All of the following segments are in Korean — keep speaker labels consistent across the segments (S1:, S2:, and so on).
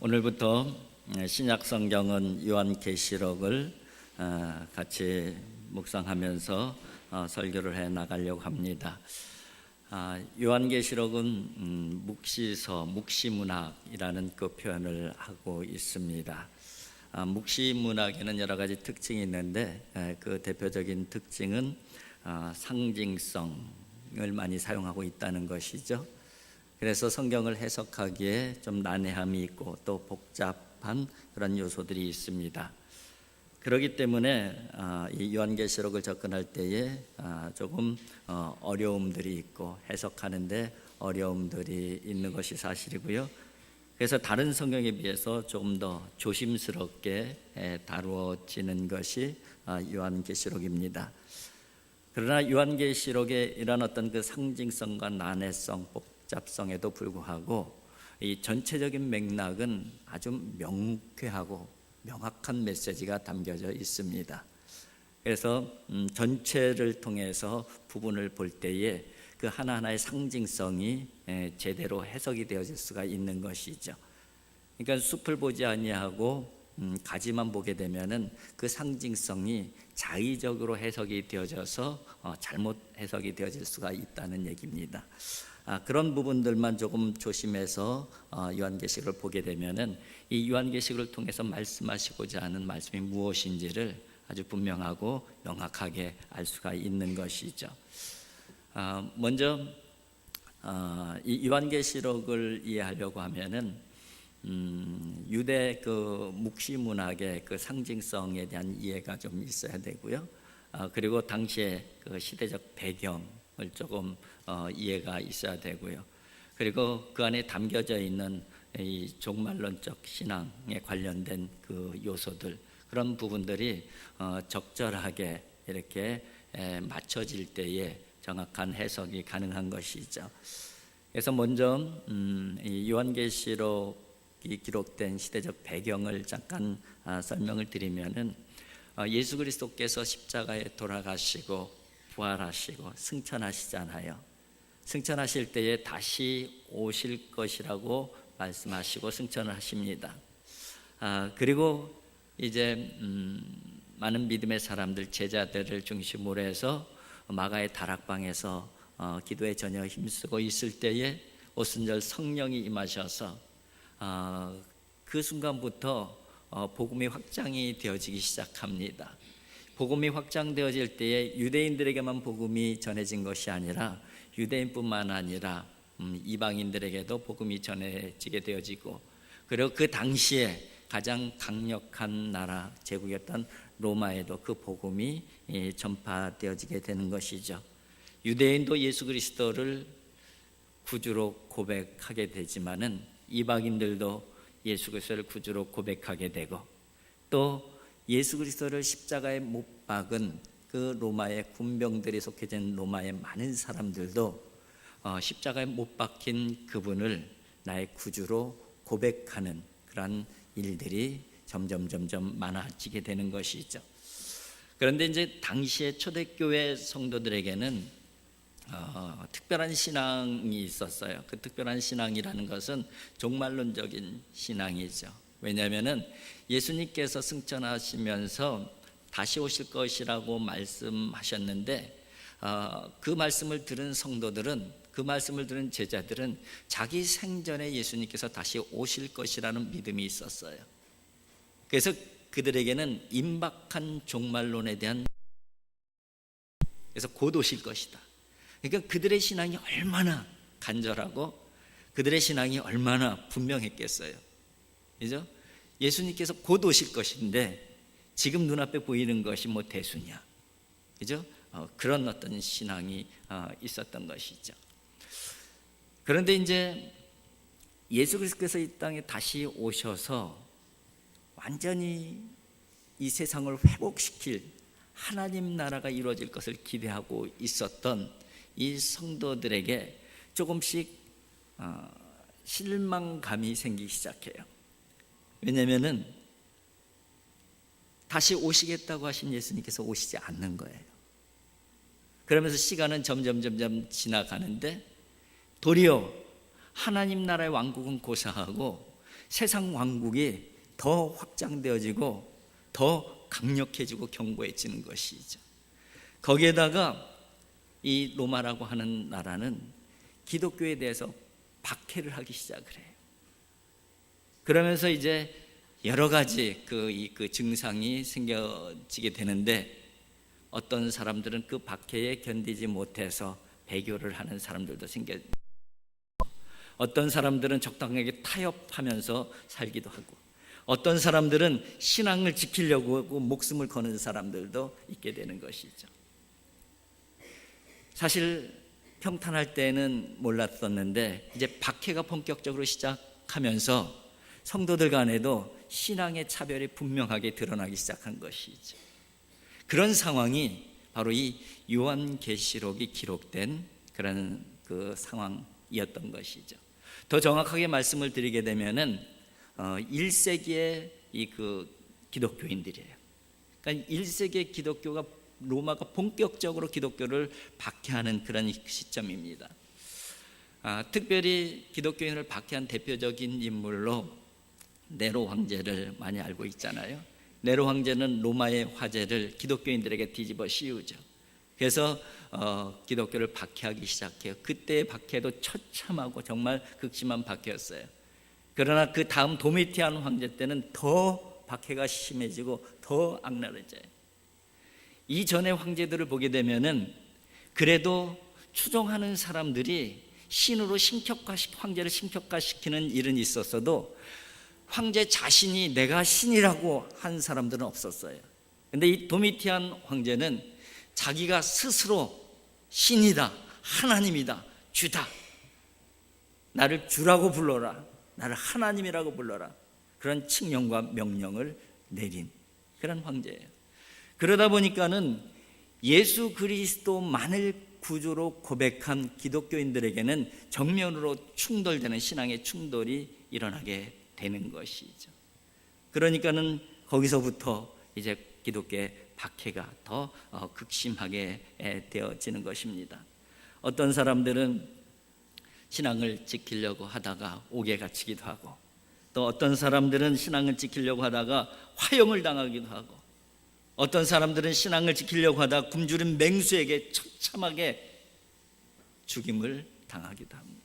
S1: 오늘부터 신약 성경은 요한계시록을 어, 같이 묵상하면서 어, 설교를 해 나가려고 합니다. 아, 요한계시록은 음, 묵시서, 묵시문학이라는 그 표현을 하고 있습니다. 아, 묵시문학에는 여러 가지 특징이 있는데 에, 그 대표적인 특징은 아, 상징성을 많이 사용하고 있다는 것이죠. 그래서 성경을 해석하기에 좀 난해함이 있고 또 복잡한 그런 요소들이 있습니다. 그렇기 때문에 아, 이 요한계시록을 접근할 때에 아, 조금 어, 어려움들이 있고 해석하는데 어려움들이 있는 것이 사실이고요. 그래서 다른 성경에 비해서 조금 더 조심스럽게 에, 다루어지는 것이 아, 요한계시록입니다. 그러나 요한계시록의 이런 어떤 그 상징성과 난해성, 복잡성에도 불구하고 이 전체적인 맥락은 아주 명쾌하고 명확한 메시지가 담겨져 있습니다. 그래서 음, 전체를 통해서 부분을 볼 때에 그 하나하나의 상징성이 에, 제대로 해석이 되어질 수가 있는 것이죠. 그러니까 숲을 보지 아니하고 음, 가지만 보게 되면은 그 상징성이 자의적으로 해석이 되어져서 어, 잘못 해석이 되어질 수가 있다는 얘기입니다. 아, 그런 부분들만 조금 조심해서 어, 요한계시록을 보게 되면은 이 요한계시록을 통해서 말씀하시고자 하는 말씀이 무엇인지를 아주 분명하고 명확하게 알 수가 있는 것이죠. 아, 먼저 어, 이 요한계시록을 이해하려고 하면은 음, 유대 그 묵시 문학의 그 상징성에 대한 이해가 좀 있어야 되고요. 아, 그리고 당시의 그 시대적 배경을 조금 어, 이해가 있어야 되고요. 그리고 그 안에 담겨져 있는 이 종말론적 신앙에 관련된 그 요소들 그런 부분들이 어, 적절하게 이렇게 에, 맞춰질 때에 정확한 해석이 가능한 것이죠. 그래서 먼저 음, 이 요한계시록이 기록된 시대적 배경을 잠깐 아, 설명을 드리면은 어, 예수 그리스도께서 십자가에 돌아가시고 부활하시고 승천하시잖아요. 승천하실 때에 다시 오실 것이라고 말씀하시고 승천을 하십니다. 아, 그리고 이제 음, 많은 믿음의 사람들 제자들을 중심으로 해서 마가의 다락방에서 어, 기도에 전혀 힘쓰고 있을 때에 오순절 성령이 임하셔서 어, 그 순간부터 어, 복음이 확장이 되어지기 시작합니다. 복음이 확장되어질 때에 유대인들에게만 복음이 전해진 것이 아니라 유대인뿐만 아니라 음, 이방인들에게도 복음이 전해지게 되어지고 그리고 그 당시에 가장 강력한 나라 제국이었던 로마에도 그 복음이 예, 전파되어지게 되는 것이죠. 유대인도 예수 그리스도를 구주로 고백하게 되지만은 이방인들도 예수 그리스도를 구주로 고백하게 되고 또 예수 그리스도를 십자가에 못 박은 그 로마의 군병들이 속해진 로마의 많은 사람들도 어, 십자가에 못 박힌 그분을 나의 구주로 고백하는 그러한 일들이 점점 점점 많아지게 되는 것이죠. 그런데 이제 당시의 초대교회 성도들에게는 어, 특별한 신앙이 있었어요. 그 특별한 신앙이라는 것은 종말론적인 신앙이죠. 왜냐하면은 예수님께서 승천하시면서 다시 오실 것이라고 말씀하셨는데 어, 그 말씀을 들은 성도들은 그 말씀을 들은 제자들은 자기 생전에 예수님께서 다시 오실 것이라는 믿음이 있었어요. 그래서 그들에게는 임박한 종말론에 대한 그래서 곧 오실 것이다. 그러니까 그들의 신앙이 얼마나 간절하고 그들의 신앙이 얼마나 분명했겠어요. 그죠? 예수님께서 곧 오실 것인데 지금 눈앞에 보이는 것이 뭐 대수냐. 그죠? 어, 그런 어떤 신앙이 어, 있었던 것이죠. 그런데 이제 예수 그리스도께서 이 땅에 다시 오셔서 완전히 이 세상을 회복시킬 하나님 나라가 이루어질 것을 기대하고 있었던 이 성도들에게 조금씩 어, 실망감이 생기기 시작해요. 왜냐면은 다시 오시겠다고 하신 예수님께서 오시지 않는 거예요. 그러면서 시간은 점점 점점 지나가는데 도리어 하나님 나라의 왕국은 고사하고 세상 왕국이 더 확장되어지고 더 강력해지고 견고해지는 것이죠. 거기에다가 이 로마라고 하는 나라는 기독교에 대해서 박해를 하기 시작을 해요. 그러면서 이제 여러 가지 그, 이, 그 증상이 생겨지게 되는데 어떤 사람들은 그 박해에 견디지 못해서 배교를 하는 사람들도 생겨 어떤 사람들은 적당하게 타협하면서 살기도 하고 어떤 사람들은 신앙을 지키려고 하고 목숨을 거는 사람들도 있게 되는 것이죠. 사실 평탄할 때는 몰랐었는데 이제 박해가 본격적으로 시작하면서 성도들 간에도 신앙의 차별이 분명하게 드러나기 시작한 것이죠. 그런 상황이 바로 이 요한계시록이 기록된 그런 그 상황이었던 것이죠. 더 정확하게 말씀을 드리게 되면은 1세기의 이 그 기독교인들이에요. 그러니까 1세기의 기독교가 로마가 본격적으로 기독교를 박해하는 그런 시점입니다. 아, 특별히 기독교인을 박해한 대표적인 인물로 네로 황제를 많이 알고 있잖아요. 네로 황제는 로마의 화제를 기독교인들에게 뒤집어 씌우죠. 그래서 어, 기독교를 박해하기 시작해요. 그때의 박해도 처참하고 정말 극심한 박해였어요. 그러나 그 다음 도미티안 황제 때는 더 박해가 심해지고 더 악랄해져요. 이전의 황제들을 보게 되면은 그래도 추종하는 사람들이 신으로 신격화시 황제를 신격화시키는 일은 있었어도 황제 자신이 내가 신이라고 한 사람들은 없었어요. 근데 이 도미티안 황제는 자기가 스스로 신이다, 하나님이다, 주다. 나를 주라고 불러라. 나를 하나님이라고 불러라. 그런 칙령과 명령을 내린 그런 황제예요. 그러다 보니까는 예수 그리스도만을 구주로 고백한 기독교인들에게는 정면으로 충돌되는 신앙의 충돌이 일어나게 되는 것이죠. 그러니까는 거기서부터 이제 기독교의 박해가 더 어, 극심하게 되어지는 것입니다. 어떤 사람들은 신앙을 지키려고 하다가 옥에 갇히기도 하고 또 어떤 사람들은 신앙을 지키려고 하다가 화형을 당하기도 하고 어떤 사람들은 신앙을 지키려고 하다 굶주린 맹수에게 처참하게 죽임을 당하기도 합니다.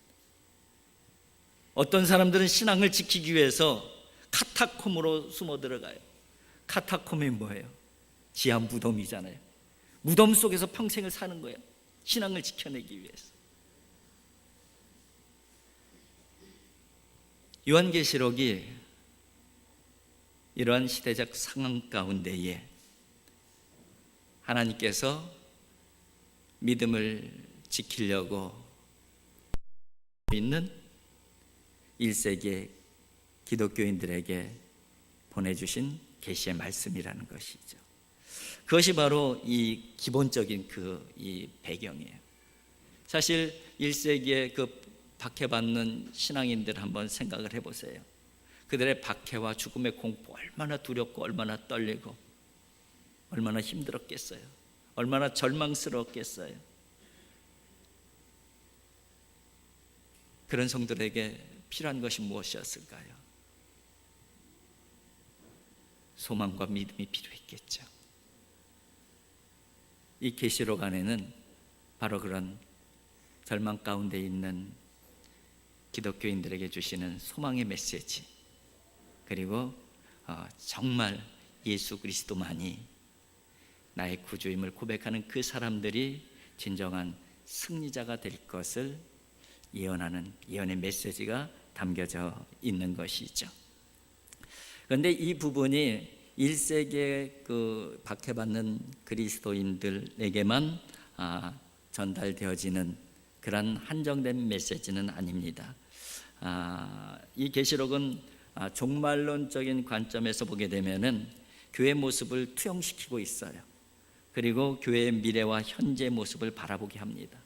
S1: 어떤 사람들은 신앙을 지키기 위해서 카타콤으로 숨어 들어가요. 카타콤이 뭐예요? 지하 무덤이잖아요. 무덤 속에서 평생을 사는 거예요. 신앙을 지켜내기 위해서. 요한계시록이 이러한 시대적 상황 가운데에 하나님께서 믿음을 지키려고 있는 1세기 기독교인들에게 보내주신 계시의 말씀이라는 것이죠. 그것이 바로 이 기본적인 그 이 배경이에요. 사실 1세기에 그 박해받는 신앙인들 한번 생각을 해보세요. 그들의 박해와 죽음의 공포 얼마나 두렵고 얼마나 떨리고 얼마나 힘들었겠어요. 얼마나 절망스러웠겠어요. 그런 성들에게 필요한 것이 무엇이었을까요? 소망과 믿음이 필요했겠죠. 이 계시록 안에는 바로 그런 절망 가운데 있는 기독교인들에게 주시는 소망의 메시지 그리고 어, 정말 예수 그리스도만이 나의 구주임을 고백하는 그 사람들이 진정한 승리자가 될 것을 예언하는 예언의 메시지가 담겨져 있는 것이죠. 그런데 이 부분이 1세기에 그 박해받는 그리스도인들에게만 아, 전달되어지는 그런 한정된 메시지는 아닙니다. 아, 이 계시록은 아, 종말론적인 관점에서 보게 되면은 교회 모습을 투영시키고 있어요. 그리고 교회의 미래와 현재 모습을 바라보게 합니다.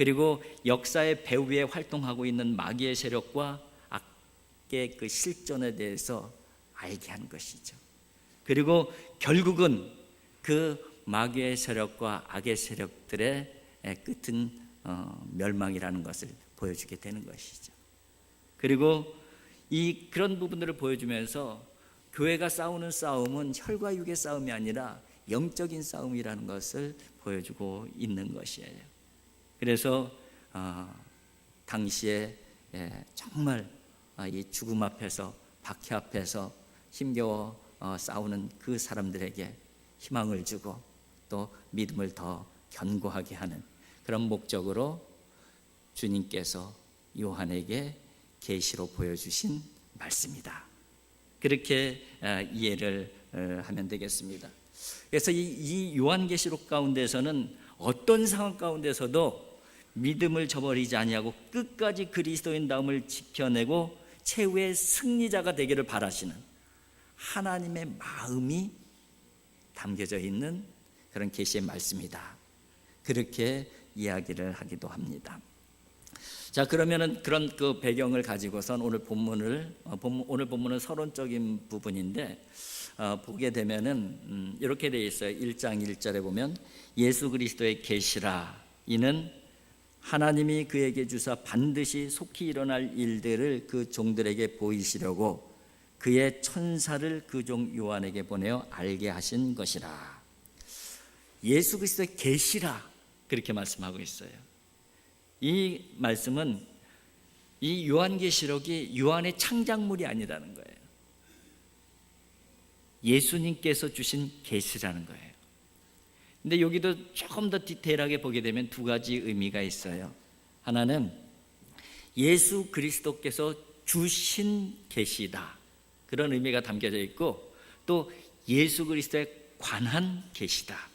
S1: 그리고 역사의 배후에 활동하고 있는 마귀의 세력과 악의 그 실존에 대해서 알게 한 것이죠. 그리고 결국은 그 마귀의 세력과 악의 세력들의 끝은 어, 멸망이라는 것을 보여주게 되는 것이죠. 그리고 이 그런 부분들을 보여주면서 교회가 싸우는 싸움은 혈과 육의 싸움이 아니라 영적인 싸움이라는 것을 보여주고 있는 것이에요. 그래서 어, 당시에 예, 정말 아, 이 죽음 앞에서 박해 앞에서 힘겨워 어, 싸우는 그 사람들에게 희망을 주고 또 믿음을 더 견고하게 하는 그런 목적으로 주님께서 요한에게 계시로 보여주신 말씀이다. 그렇게 아, 이해를 어, 하면 되겠습니다. 그래서 이, 이 요한계시록 가운데서는 어떤 상황 가운데서도 믿음을 저버리지 아니하고 끝까지 그리스도인 다음을 지켜내고 최후의 승리자가 되기를 바라시는 하나님의 마음이 담겨져 있는 그런 계시의 말씀이다. 그렇게 이야기를 하기도 합니다. 자 그러면은 그런 그 배경을 가지고선 오늘 본문을 어, 오늘 본문은 서론적인 부분인데 어, 보게 되면은 음, 이렇게 되어 있어요. 1장 1절에 보면 예수 그리스도의 계시라 이는 하나님이 그에게 주사 반드시 속히 일어날 일들을 그 종들에게 보이시려고 그의 천사를 그 종 요한에게 보내어 알게 하신 것이라. 예수 그리스도의 계시라 그렇게 말씀하고 있어요. 이 말씀은 이 요한계시록이 요한의 창작물이 아니라는 거예요. 예수님께서 주신 계시라는 거예요. 근데 여기도 조금 더 디테일하게 보게 되면 두 가지 의미가 있어요. 하나는 예수 그리스도께서 주신 계시다. 그런 의미가 담겨져 있고 또 예수 그리스도에 관한 계시다.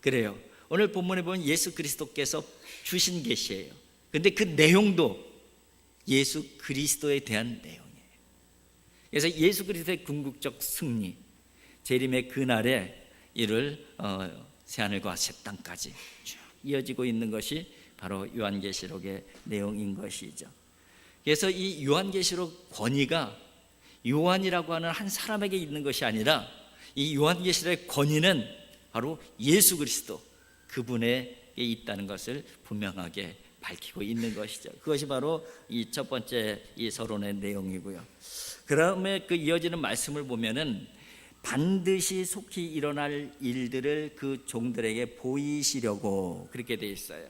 S1: 그래요. 오늘 본문에 보면 예수 그리스도께서 주신 계시예요. 근데 그 내용도 예수 그리스도에 대한 내용이에요. 그래서 예수 그리스도의 궁극적 승리, 재림의 그날에 이를 어, 새하늘과 새 땅까지 쭉 이어지고 있는 것이 바로 요한계시록의 내용인 것이죠. 그래서 이 요한계시록 권위가 요한이라고 하는 한 사람에게 있는 것이 아니라 이 요한계시록의 권위는 바로 예수 그리스도 그분에게 있다는 것을 분명하게 밝히고 있는 것이죠. 그것이 바로 이 첫 번째 이 서론의 내용이고요. 그다음에 그 이어지는 말씀을 보면은 반드시 속히 일어날 일들을 그 종들에게 보이시려고 그렇게 돼 있어요.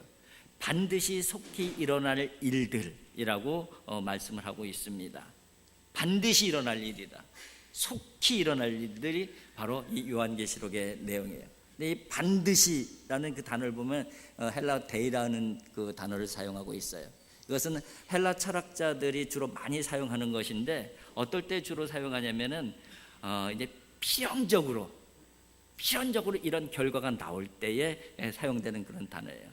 S1: 반드시 속히 일어날 일들이라고 어, 말씀을 하고 있습니다. 반드시 일어날 일이다. 속히 일어날 일들이 바로 이 요한계시록의 내용이에요. 근데 이 반드시라는 그 단어를 보면 어, 헬라 데이라는 그 단어를 사용하고 있어요. 이것은 헬라 철학자들이 주로 많이 사용하는 것인데 어떨 때 주로 사용하냐면은 어, 이제 필연적으로 필연적으로 이런 결과가 나올 때에 사용되는 그런 단어예요.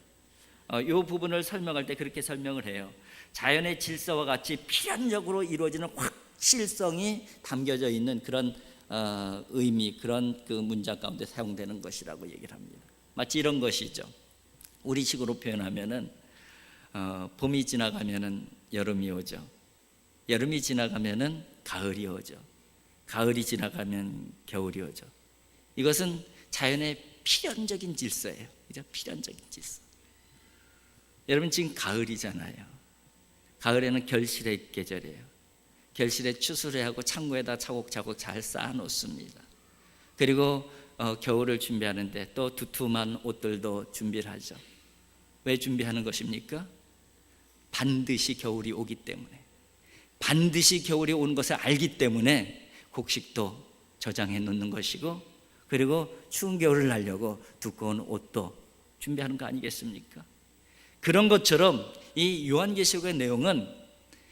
S1: 어, 이 부분을 설명할 때 그렇게 설명을 해요. 자연의 질서와 같이 필연적으로 이루어지는 확실성이 담겨져 있는 그런 어, 의미, 그런 그 문장 가운데 사용되는 것이라고 얘기를 합니다. 마치 이런 것이죠. 우리식으로 표현하면은 어, 봄이 지나가면은 여름이 오죠. 여름이 지나가면은 가을이 오죠. 가을이 지나가면 겨울이 오죠. 이것은 자연의 필연적인 질서예요. 그죠? 필연적인 질서. 여러분 지금 가을이잖아요. 가을에는 결실의 계절이에요. 결실에 추수를 하고 창고에다 차곡차곡 잘 쌓아 놓습니다. 그리고 어, 겨울을 준비하는데 또 두툼한 옷들도 준비를 하죠. 왜 준비하는 것입니까? 반드시 겨울이 오기 때문에 반드시 겨울이 온 것을 알기 때문에 곡식도 저장해 놓는 것이고 그리고 추운 겨울을 날려고 두꺼운 옷도 준비하는 거 아니겠습니까? 그런 것처럼 이 요한계시록의 내용은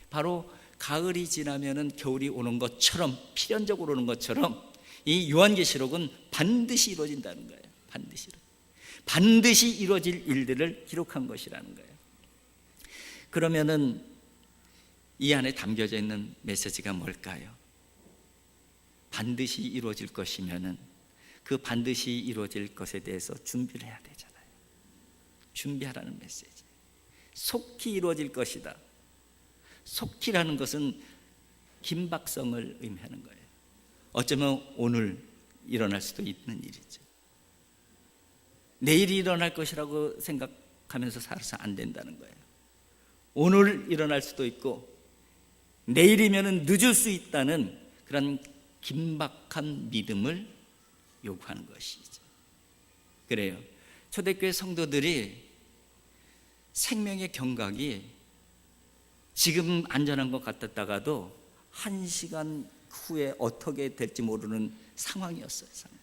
S1: 바로 가을이 지나면은 겨울이 오는 것처럼 필연적으로 오는 것처럼 이 요한계시록은 반드시 이루어진다는 거예요. 반드시 반드시 이루어질 일들을 기록한 것이라는 거예요. 그러면은 이 안에 담겨져 있는 메시지가 뭘까요? 반드시 이루어질 것이면은 그 반드시 이루어질 것에 대해서 준비를 해야 되잖아요. 준비하라는 메시지. 속히 이루어질 것이다. 속히라는 것은 긴박성을 의미하는 거예요. 어쩌면 오늘 일어날 수도 있는 일이죠. 내일이 일어날 것이라고 생각하면서 살아서 안 된다는 거예요. 오늘 일어날 수도 있고 내일이면 늦을 수 있다는 그런 긴박한 믿음을 요구하는 것이죠. 그래요. 초대교회 성도들이 생명의 경각이 지금 안전한 것 같았다가도 한 시간 후에 어떻게 될지 모르는 상황이었어요. 상황.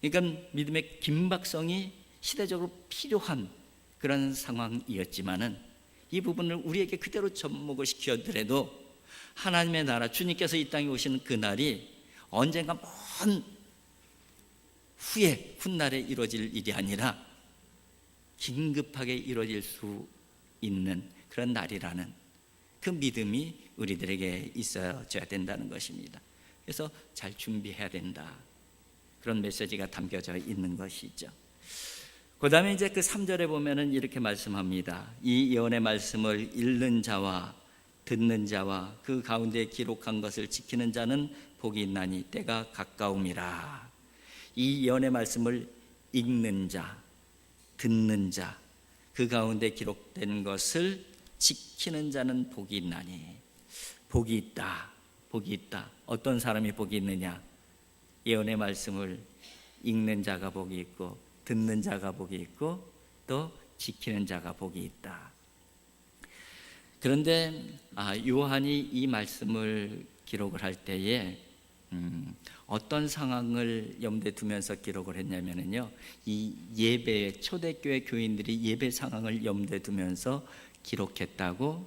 S1: 그러니까 믿음의 긴박성이 시대적으로 필요한 그런 상황이었지만은 이 부분을 우리에게 그대로 접목을 시켜더라도 하나님의 나라 주님께서 이 땅에 오시는 그 날이 언젠가 먼 후에 훗날에 이루어질 일이 아니라 긴급하게 이루어질 수 있는 그런 날이라는 그 믿음이 우리들에게 있어줘야 된다는 것입니다. 그래서 잘 준비해야 된다. 그런 메시지가 담겨져 있는 것이죠. 그 다음에 이제 그 3절에 보면은 이렇게 말씀합니다. 이 예언의 말씀을 읽는 자와 듣는 자와 그 가운데 기록한 것을 지키는 자는 복이 있나니 때가 가까움이라. 이 예언의 말씀을 읽는 자, 듣는 자, 그 가운데 기록된 것을 지키는 자는 복이 있나니. 복이 있다. 복이 있다. 어떤 사람이 복이 있느냐? 예언의 말씀을 읽는 자가 복이 있고 듣는 자가 복이 있고 또 지키는 자가 복이 있다. 그런데 아, 요한이 이 말씀을 기록을 할 때에 음, 어떤 상황을 염두에 두면서 기록을 했냐면요, 이 예배 초대교회 교인들이 예배 상황을 염두에 두면서 기록했다고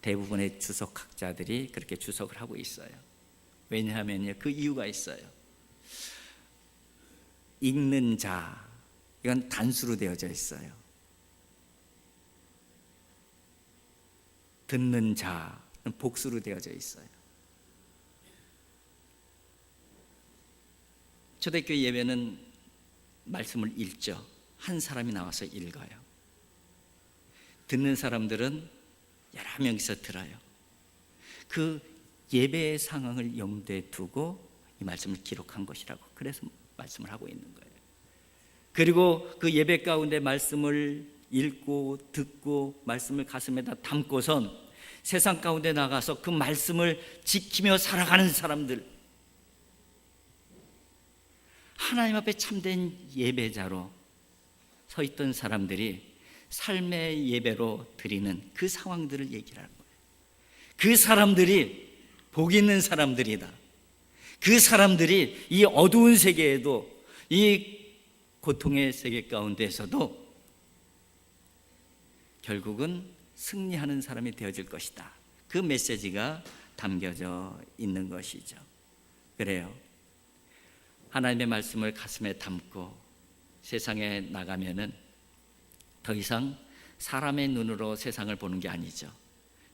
S1: 대부분의 주석학자들이 그렇게 주석을 하고 있어요. 왜냐하면요, 그 이유가 있어요. 읽는 자, 이건 단수로 되어져 있어요. 듣는 자는 복수로 되어져 있어요. 초대교회 예배는 말씀을 읽죠. 한 사람이 나와서 읽어요. 듣는 사람들은 여러 명이서 들어요. 그 예배의 상황을 염두에 두고 이 말씀을 기록한 것이라고 그래서 말씀을 하고 있는 거예요. 그리고 그 예배 가운데 말씀을 읽고 듣고 말씀을 가슴에다 담고선 세상 가운데 나가서 그 말씀을 지키며 살아가는 사람들 하나님 앞에 참된 예배자로 서 있던 사람들이 삶의 예배로 드리는 그 상황들을 얘기하는 거예요. 그 사람들이 복 있는 사람들이다. 그 사람들이 이 어두운 세계에도 이 고통의 세계 가운데에서도 결국은 승리하는 사람이 되어질 것이다. 그 메시지가 담겨져 있는 것이죠. 그래요. 하나님의 말씀을 가슴에 담고 세상에 나가면은 더 이상 사람의 눈으로 세상을 보는 게 아니죠.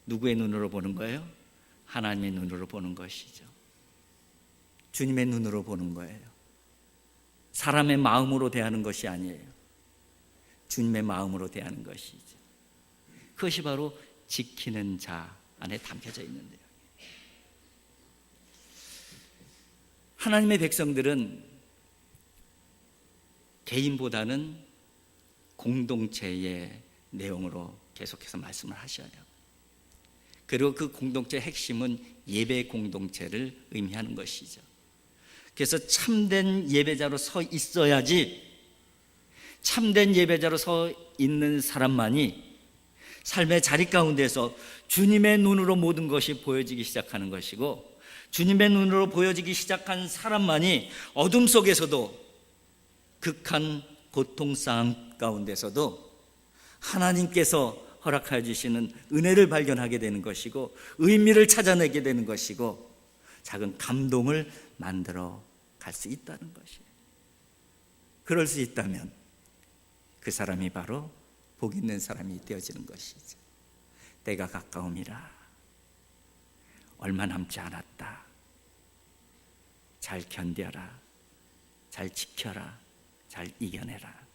S1: 누구의 눈으로 보는 거예요? 하나님의 눈으로 보는 것이죠. 주님의 눈으로 보는 거예요. 사람의 마음으로 대하는 것이 아니에요. 주님의 마음으로 대하는 것이죠. 그것이 바로 지키는 자 안에 담겨져 있는데요. 하나님의 백성들은 개인보다는 공동체의 내용으로 계속해서 말씀을 하셔요. 그리고 그 공동체의 핵심은 예배 공동체를 의미하는 것이죠. 그래서 참된 예배자로 서 있어야지 참된 예배자로 서 있는 사람만이 삶의 자리 가운데서 주님의 눈으로 모든 것이 보여지기 시작하는 것이고 주님의 눈으로 보여지기 시작한 사람만이 어둠 속에서도 극한 고통상 가운데서도 하나님께서 허락하여 주시는 은혜를 발견하게 되는 것이고 의미를 찾아내게 되는 것이고 작은 감동을 만들어 갈 수 있다는 것이에요. 그럴 수 있다면 그 사람이 바로 복 있는 사람이 되어지는 것이죠. 때가 가까움이라 얼마 남지 않았다. 잘 견뎌라. 잘 지켜라. 잘 이겨내라.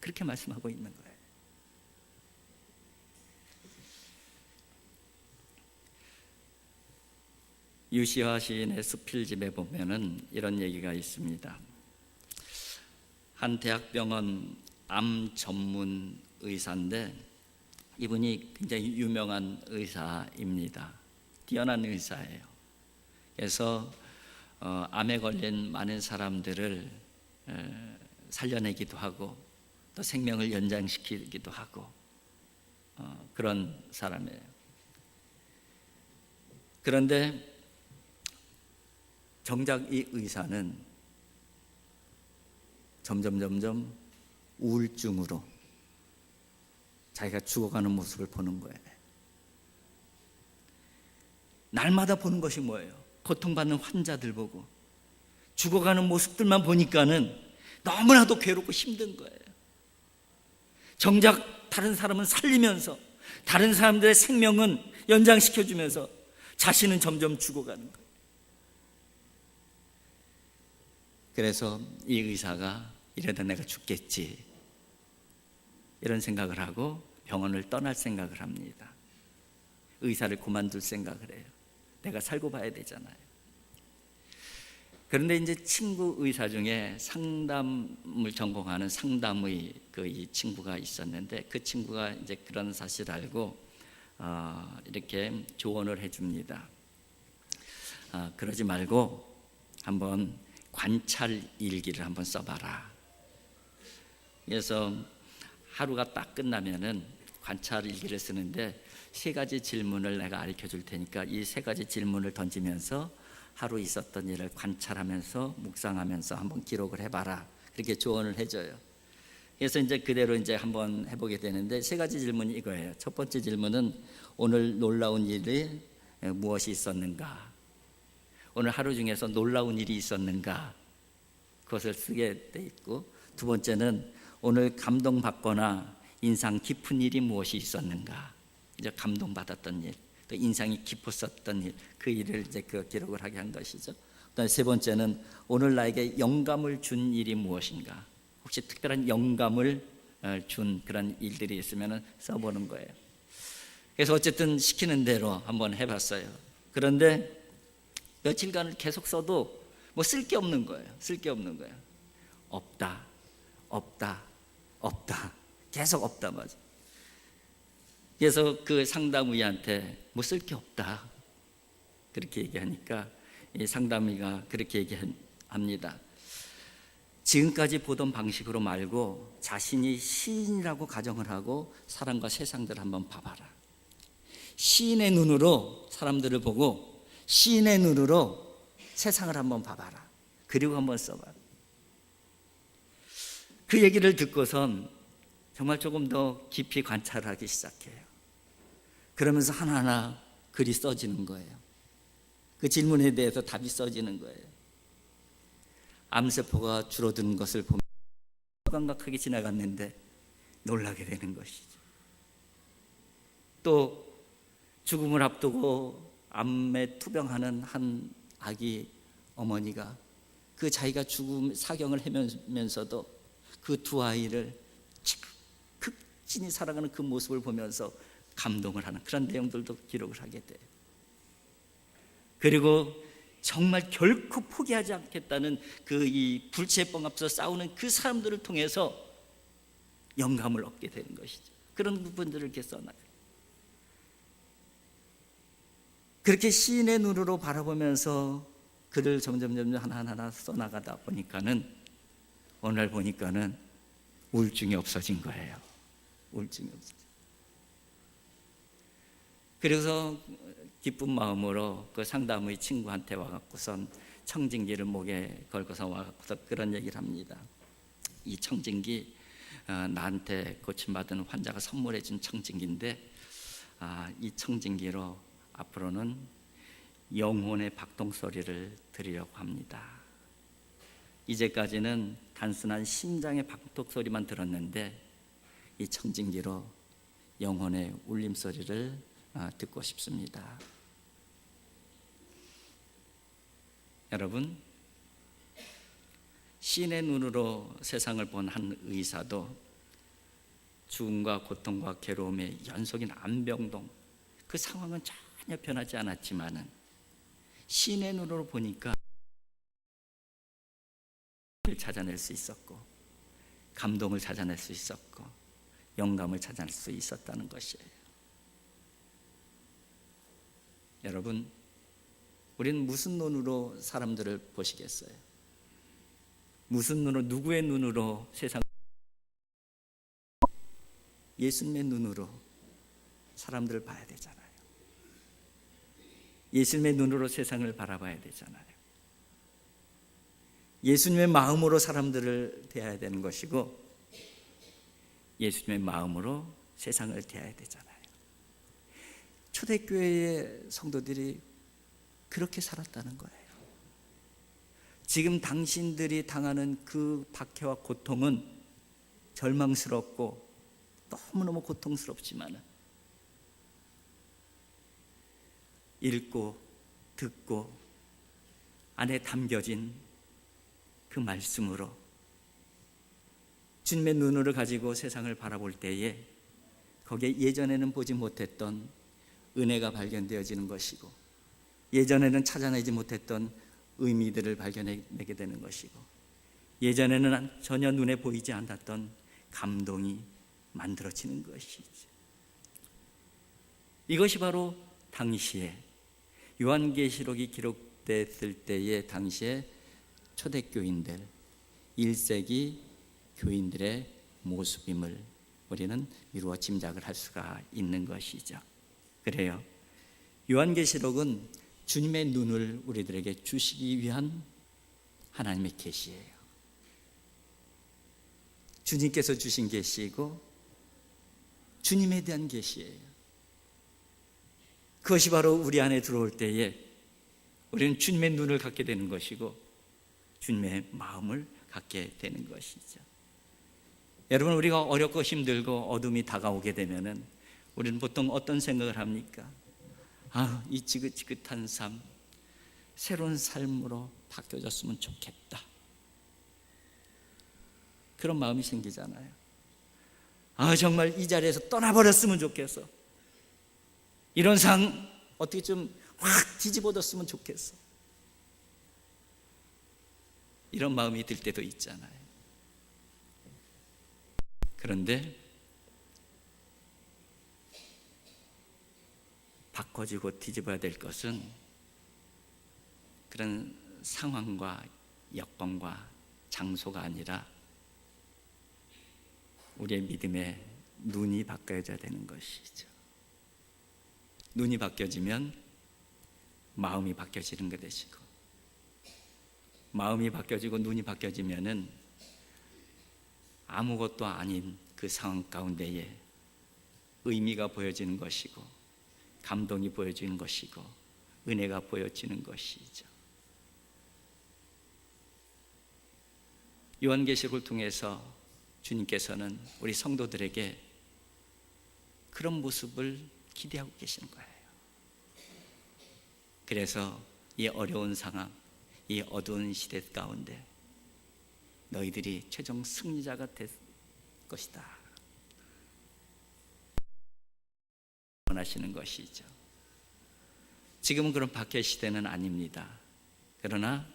S1: 그렇게 말씀하고 있는 거예요. 유시화 시인의 수필집에 보면은 이런 얘기가 있습니다. 한 대학병원 암 전문 의사인데 이분이 굉장히 유명한 의사입니다. 뛰어난 의사예요. 그래서 어, 암에 걸린 많은 사람들을 에, 살려내기도 하고 또 생명을 연장시키기도 하고 어, 그런 사람이에요. 그런데 정작 이 의사는 점점 점점 우울증으로 자기가 죽어가는 모습을 보는 거예요. 날마다 보는 것이 뭐예요? 고통받는 환자들 보고 죽어가는 모습들만 보니까는 너무나도 괴롭고 힘든 거예요. 정작 다른 사람은 살리면서 다른 사람들의 생명은 연장시켜주면서 자신은 점점 죽어가는 거예요. 그래서 이 의사가 이러다 내가 죽겠지. 이런 생각을 하고 병원을 떠날 생각을 합니다. 의사를 그만둘 생각을 해요. 내가 살고 봐야 되잖아요. 그런데 이제 친구 의사 중에 상담을 전공하는 상담의 그 이 친구가 있었는데 그 친구가 이제 그런 사실을 알고 어, 이렇게 조언을 해줍니다. 아, 그러지 말고 한번 관찰 일기를 한번 써봐라. 그래서 하루가 딱 끝나면은 관찰 일기를 쓰는데 세 가지 질문을 내가 가르쳐 줄 테니까 이 세 가지 질문을 던지면서 하루 있었던 일을 관찰하면서 묵상하면서 한번 기록을 해봐라. 그렇게 조언을 해줘요. 그래서 이제 그대로 이제 한번 해보게 되는데 세 가지 질문이 이거예요. 첫 번째 질문은 오늘 놀라운 일이 무엇이 있었는가? 오늘 하루 중에서 놀라운 일이 있었는가? 그것을 쓰게 돼 있고 두 번째는 오늘 감동받거나 인상 깊은 일이 무엇이 있었는가? 이제 감동받았던 일, 또 인상이 깊었었던 일, 그 일을 이제 그 기록을 하게 한 것이죠. 그다음 세 번째는 오늘 나에게 영감을 준 일이 무엇인가? 혹시 특별한 영감을 어, 준 그런 일들이 있으면 써보는 거예요. 그래서 어쨌든 시키는 대로 한번 해봤어요. 그런데 며칠간을 계속 써도 뭐 쓸 게 없는 거예요. 쓸 게 없는 거예요. 없다, 없다, 없다. 계속 없다 맞아. 그래서 그 상담의한테 뭐 쓸 게 없다. 그렇게 얘기하니까 이 상담의가 그렇게 얘기합니다. 지금까지 보던 방식으로 말고 자신이 시인이라고 가정을 하고 사람과 세상들을 한번 봐봐라. 시인의 눈으로 사람들을 보고 시인의 눈으로 세상을 한번 봐봐라. 그리고 한번 써봐라. 그 얘기를 듣고선 정말 조금 더 깊이 관찰하기 시작해요. 그러면서 하나하나 글이 써지는 거예요. 그 질문에 대해서 답이 써지는 거예요. 암세포가 줄어드는 것을 보면 감각하게 지나갔는데 놀라게 되는 것이죠. 또 죽음을 앞두고 암에 투병하는 한 아기 어머니가 그 자기가 죽음 사경을 헤매면서도 그 두 아이를 극진히 사랑하는 그 모습을 보면서 감동을 하는 그런 내용들도 기록을 하게 돼요. 그리고 정말 결코 포기하지 않겠다는 그 이 불체뻥 앞서 싸우는 그 사람들을 통해서 영감을 얻게 되는 것이죠. 그런 부분들을 이렇게 써놔요. 그렇게 시인의 눈으로 바라보면서 글을 점점 점점 하나하나 써나가다 보니까는 오늘 보니까는 우울증이 없어진 거예요. 우울증이 없어진. 그래서 기쁜 마음으로 그 상담의 친구한테 와갖고선 청진기를 목에 걸고서 와갖고서 그런 얘기를 합니다. 이 청진기 어, 나한테 고침받은 환자가 선물해준 청진기인데 아, 이 청진기로 앞으로는 영혼의 박동 소리를 들으려고 합니다. 이제까지는 단순한 심장의 박동 소리만 들었는데 이 청진기로 영혼의 울림 소리를 어, 듣고 싶습니다. 여러분, 신의 눈으로 세상을 본 한 의사도 죽음과 고통과 괴로움의 연속인 암병동 그 상황은 전혀 변하지 않았지만은 신의 눈으로 보니까 찾아낼 수 있었고 감동을 찾아낼 수 있었고 영감을 찾아낼 수 있었다는 것이에요. 여러분, 우리는 무슨 눈으로 사람들을 보시겠어요? 무슨 눈으로 누구의 눈으로 세상 예수님의 눈으로 사람들을 봐야 되잖아요. 예수님의 눈으로 세상을 바라봐야 되잖아요. 예수님의 마음으로 사람들을 대해야 되는 것이고 예수님의 마음으로 세상을 대해야 되잖아요. 초대교회의 성도들이 그렇게 살았다는 거예요. 지금 당신들이 당하는 그 박해와 고통은 절망스럽고 너무너무 고통스럽지만 읽고 듣고 안에 담겨진 그 말씀으로 주님의 눈으로 가지고 세상을 바라볼 때에 거기에 예전에는 보지 못했던 은혜가 발견되어지는 것이고 예전에는 찾아내지 못했던 의미들을 발견하게 되는 것이고 예전에는 전혀 눈에 보이지 않았던 감동이 만들어지는 것이죠. 이것이 바로 당시에 요한계시록이 기록됐을 때의 당시에 초대교인들 1세기 교인들의 모습임을 우리는 미루어 짐작을 할 수가 있는 것이죠. 그래요. 요한계시록은 주님의 눈을 우리들에게 주시기 위한 하나님의 계시예요. 주님께서 주신 계시이고 주님에 대한 계시예요. 그것이 바로 우리 안에 들어올 때에 우리는 주님의 눈을 갖게 되는 것이고 주님의 마음을 갖게 되는 것이죠. 여러분 우리가 어렵고 힘들고 어둠이 다가오게 되면은 우리는 보통 어떤 생각을 합니까? 아, 이 지긋지긋한 삶 새로운 삶으로 바뀌어졌으면 좋겠다. 그런 마음이 생기잖아요. 아, 정말 이 자리에서 떠나버렸으면 좋겠어. 이런 상 어떻게 좀 확 뒤집어졌으면 좋겠어. 이런 마음이 들 때도 있잖아요. 그런데 바꿔지고 뒤집어야 될 것은 그런 상황과 여건과 장소가 아니라 우리의 믿음의 눈이 바뀌어져야 되는 것이죠. 눈이 바뀌어지면 마음이 바뀌어지는 것이고 마음이 바뀌어지고 눈이 바뀌어지면은 아무것도 아닌 그 상황 가운데에 의미가 보여지는 것이고 감동이 보여지는 것이고 은혜가 보여지는 것이죠. 요한계시록을 통해서 주님께서는 우리 성도들에게 그런 모습을 기대하고 계시는 거예요. 그래서 이 어려운 상황, 이 어두운 시대 가운데 너희들이 최종 승리자가 될 것이다. 원하시는 것이죠. 지금은 그런 박해 시대는 아닙니다. 그러나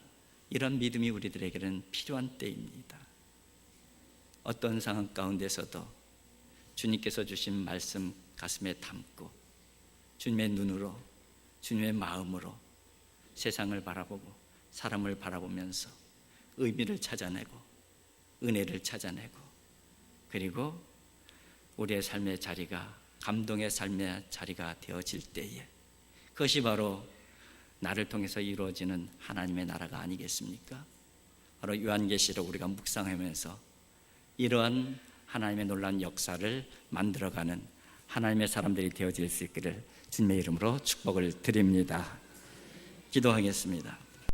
S1: 이런 믿음이 우리들에게는 필요한 때입니다. 어떤 상황 가운데서도 주님께서 주신 말씀 가슴에 담고 주님의 눈으로 주님의 마음으로 세상을 바라보고 사람을 바라보면서 의미를 찾아내고 은혜를 찾아내고 그리고 우리의 삶의 자리가 감동의 삶의 자리가 되어질 때에 그것이 바로 나를 통해서 이루어지는 하나님의 나라가 아니겠습니까? 바로 요한계시록 우리가 묵상하면서 이러한 하나님의 놀라운 역사를 만들어가는 하나님의 사람들이 되어질 수 있기를 주님의 이름으로 축복을 드립니다. 기도하겠습니다.